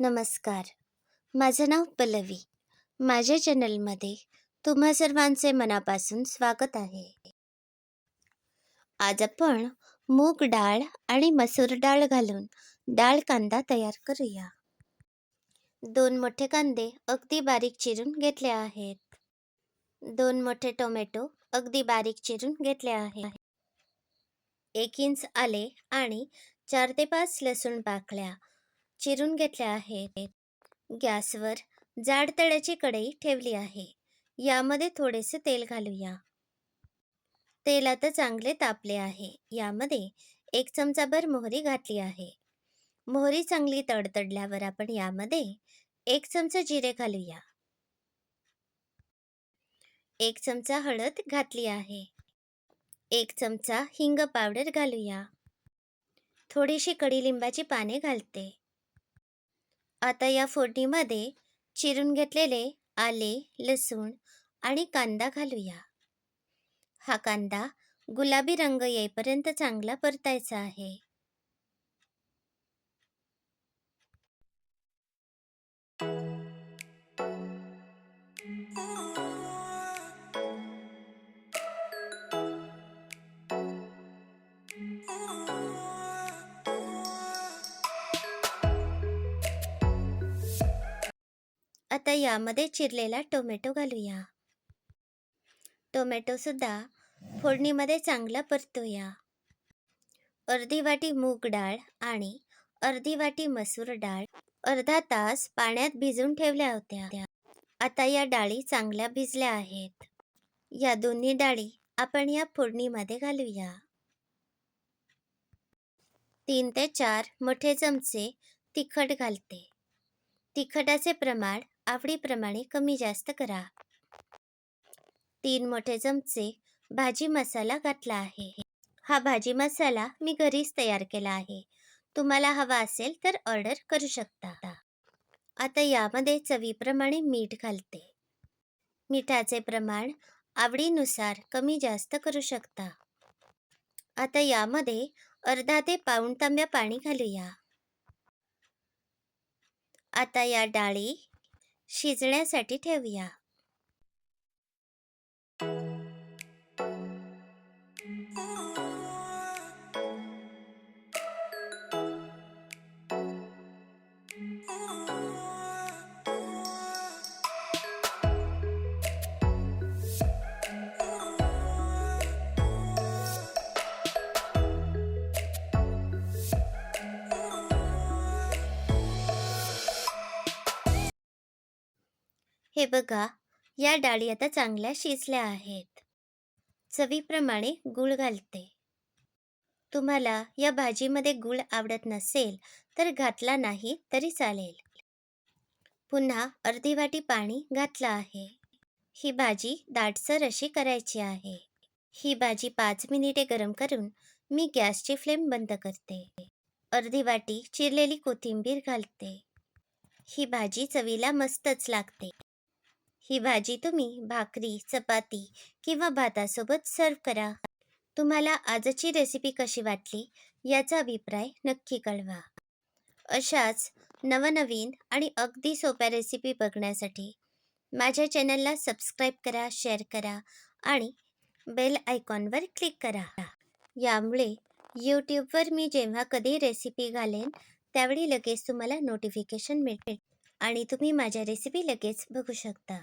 नमस्कार. माझं नाव पल्लवी. माझ्या चॅनलमध्ये तुम्हा सर्वांचे मनापासून स्वागत आहे. आज आपण मूग डाळ आणि मसूर डाळ घालून डाळ कांदा तयार करूया. दोन मोठे कांदे अगदी बारीक चिरून घेतले आहेत. दोन मोठे टोमॅटो अगदी बारीक चिरून घेतले आहेत. एक इंच आले आणि चार ते पाच लसूण पाकळ्या चिरून घेतल्या आहेत. गॅसवर जाड तळ्याची कढई ठेवली आहे. यामध्ये थोडेसे तेल घालूया. तेल आता चांगले तापले आहे. यामध्ये एक चमचाभर मोहरी घातली आहे. मोहरी चांगली तडतडल्यावर आपण यामध्ये एक चमचा जिरे घालूया. एक चमचा हळद घातली आहे. एक चमचा हिंग पावडर घालूया. थोडीशी कडीलिंबाची पाने घालते. आता या फोडणीमध्ये चिरून घेतलेले आले लसूण आणि कांदा घालूया. हा कांदा गुलाबी रंग येईपर्यंत चांगला परतायचा आहे. आता यामध्ये चिरलेला टोमॅटो घालूया. टोमॅटोसुद्धा फोडणीमध्ये चांगला परतूया. अर्धी वाटी मूग डाळ आणि अर्धी वाटी मसूर डाळ अर्धा तास पाण्यात भिजून ठेवल्या होत्या. आता या डाळी चांगल्या भिजल्या आहेत. या दोन्ही डाळी आपण या फोडणीमध्ये घालूया. तीन ते चार मोठे चमचे तिखट घालते. तिखटाचे प्रमाण आवडीप्रमाणे कमी जास्त करा. तीन मोठे चमचे भाजी मसाला घातला आहे. हा भाजी मसाला मी घरीच तयार केला आहे. तुम्हाला हवा असेल तर ऑर्डर करू शकता. आता यामध्ये चवीप्रमाणे मीठ घालते. मिठाचे प्रमाण आवडीनुसार कमी जास्त करू शकता. आता यामध्ये अर्धा ते पाऊण तांब्या पाणी घालूया. आता या डाळी शिजण्यासाठी ठेवूया हे बघा या डाळी आता चांगल्या शिजल्या आहेत. चवीप्रमाणे गूळ घालते. तुम्हाला या भाजीमध्ये गूळ आवडत नसेल तर घातला नाही तरी चालेल. पुन्हा अर्धी वाटी पाणी घातलं आहे. ही भाजी दाटसर अशी करायची आहे. ही भाजी पाच मिनिटे गरम करून मी गॅसची फ्लेम बंद करते. अर्धी वाटी चिरलेली कोथिंबीर घालते. ही भाजी चवीला मस्तच लागते. ही भाजी तुम्ही भाकरी चपाती किंवा भातासोबत सर्व करा. तुम्हाला आजची रेसिपी कशी वाटली याचा अभिप्राय नक्की कळवा. अशाच नवनवीन आणि अगदी सोप्या रेसिपी बघण्यासाठी माझ्या चॅनलला सबस्क्राईब करा शेअर करा आणि बेल आयकॉनवर क्लिक करा. यामुळे यूट्यूबवर मी जेव्हा कधी रेसिपी घालेन त्यावेळी लगेच तुम्हाला नोटिफिकेशन मिळेल आणि तुम्ही माझ्या रेसिपी लगेच बघू शकता.